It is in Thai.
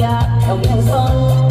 อยากเอาเมียซ้อน